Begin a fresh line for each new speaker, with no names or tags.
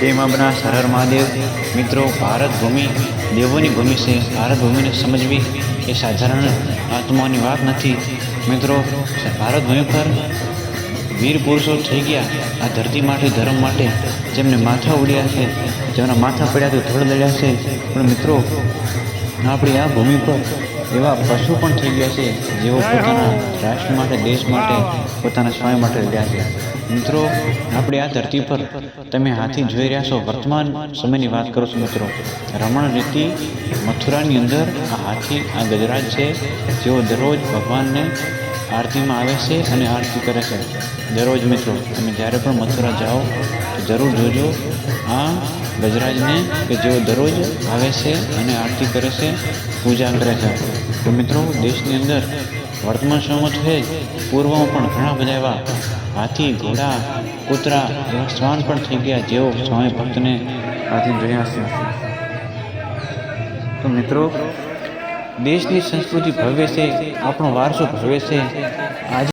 જય માબના સરહર મહાદેવ, મિત્રો, ભારત ભૂમિ, દેવોની ભૂમિ છે. ભારત ભૂમિને સમજવી એ સાધારણ આત્માની વાત નથી. મિત્રો, ભારત ભૂમિ પર વીર પુરુષો થઈ ગયા. આ ધરતી માટે, ધર્મ માટે જેમને માથા ઉડ્યા છે, જેમના માથા પડ્યા તો ધોળ લડ્યા છે. પણ મિત્રો, આપણી આ ભૂમિ પર એવા પશુ પણ થઈ ગયા છે, જેઓ પોતાના રાષ્ટ્ર માટે, દેશ માટે, પોતાના સ્વાય માટે લડ્યા છે. મિત્રો, આપણી આ ધરતી પર તમે હાથી જોઈ રહ્યા છો. વર્તમાન સમયની વાત કરો છો મિત્રો. રમણ રીતિ મથુરાની અંદર આ હાથી, આ ગજરાજ છે. જેઓ દરરોજ ભગવાનને આરતીમાં આવે છે અને આરતી કરે છે. દરરોજ મિત્રો, તમે જ્યારે પણ મથુરા જાઓ, તો જરૂર જોજો આ ગજરાજને કે જેઓ દરરોજ આવે છે અને આરતી કરે છે, પૂજા કરે છે. તો મિત્રો, દેશની અંદર વર્તમાન સમયમાં છે. પૂર્વમાં પણ ઘણા બધા એવા હાથી, ઘોડા, કૂતરા એવા શ્વાન પણ થઈ ગયા જેઓ સ્વામી ભક્તને આથી રહ્યા છે. તો મિત્રો, દેશની સંસ્કૃતિ ભવ્ય છે, આપણો વારસો ભવ્ય છે. આજે